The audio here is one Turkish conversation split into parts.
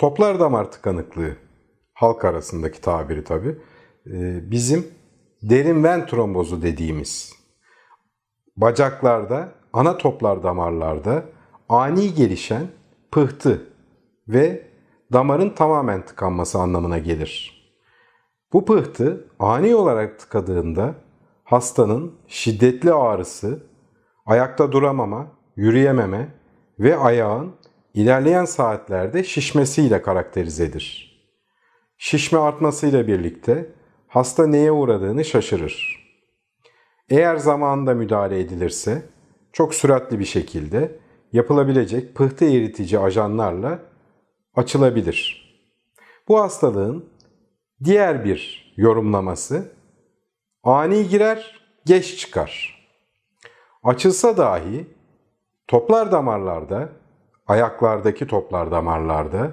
Toplar damar tıkanıklığı halk arasındaki tabiri tabi bizim derin ven trombozu dediğimiz bacaklarda ana toplar damarlarda ani gelişen pıhtı ve damarın tamamen tıkanması anlamına gelir. Bu pıhtı ani olarak tıkadığında hastanın şiddetli ağrısı, ayakta duramama, yürüyememe ve ayağın ilerleyen saatlerde şişmesiyle karakterizedir. Şişme artmasıyla birlikte hasta neye uğradığını şaşırır. Eğer zamanında müdahale edilirse çok süratli bir şekilde yapılabilecek pıhtı eritici ajanlarla açılabilir. Bu hastalığın diğer bir yorumlaması ani girer, geç çıkar. Açılsa dahi toplar damarlarda, ayaklardaki toplar damarlarda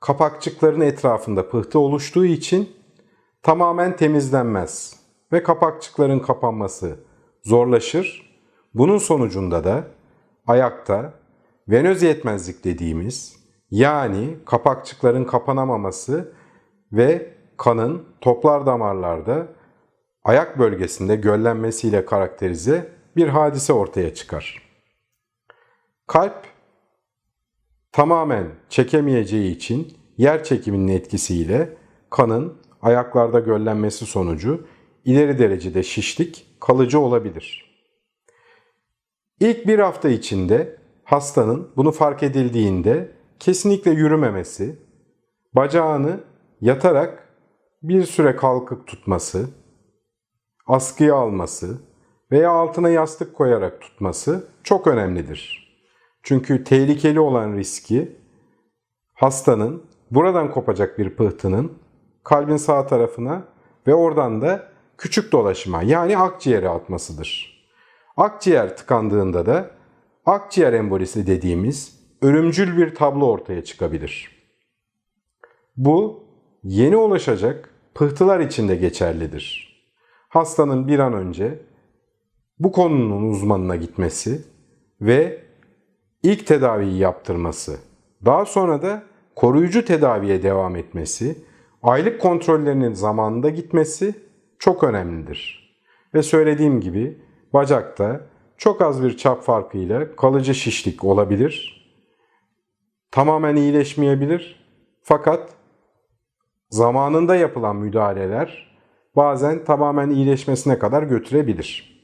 kapakçıkların etrafında pıhtı oluştuğu için tamamen temizlenmez ve kapakçıkların kapanması zorlaşır. Bunun sonucunda da ayakta venöz yetmezlik dediğimiz yani kapakçıkların kapanamaması ve kanın toplar damarlarda ayak bölgesinde göllenmesiyle karakterize bir hadise ortaya çıkar. Kalp tamamen çekemeyeceği için yer çekiminin etkisiyle kanın ayaklarda göllenmesi sonucu ileri derecede şişlik kalıcı olabilir. İlk bir hafta içinde hastanın bunu fark edildiğinde kesinlikle yürümemesi, bacağını yatarak bir süre kalkıp tutması, askıya alması veya altına yastık koyarak tutması çok önemlidir. Çünkü tehlikeli olan riski hastanın buradan kopacak bir pıhtının kalbin sağ tarafına ve oradan da küçük dolaşıma yani akciğere atmasıdır. Akciğer tıkandığında da akciğer embolisi dediğimiz ölümcül bir tablo ortaya çıkabilir. Bu yeni ulaşacak pıhtılar için de geçerlidir. Hastanın bir an önce bu konunun uzmanına gitmesi ve ilk tedaviyi yaptırması, daha sonra da koruyucu tedaviye devam etmesi, aylık kontrollerinin zamanında gitmesi çok önemlidir. Ve söylediğim gibi bacakta çok az bir çap farkıyla kalıcı şişlik olabilir. Tamamen iyileşmeyebilir. Fakat zamanında yapılan müdahaleler bazen tamamen iyileşmesine kadar götürebilir.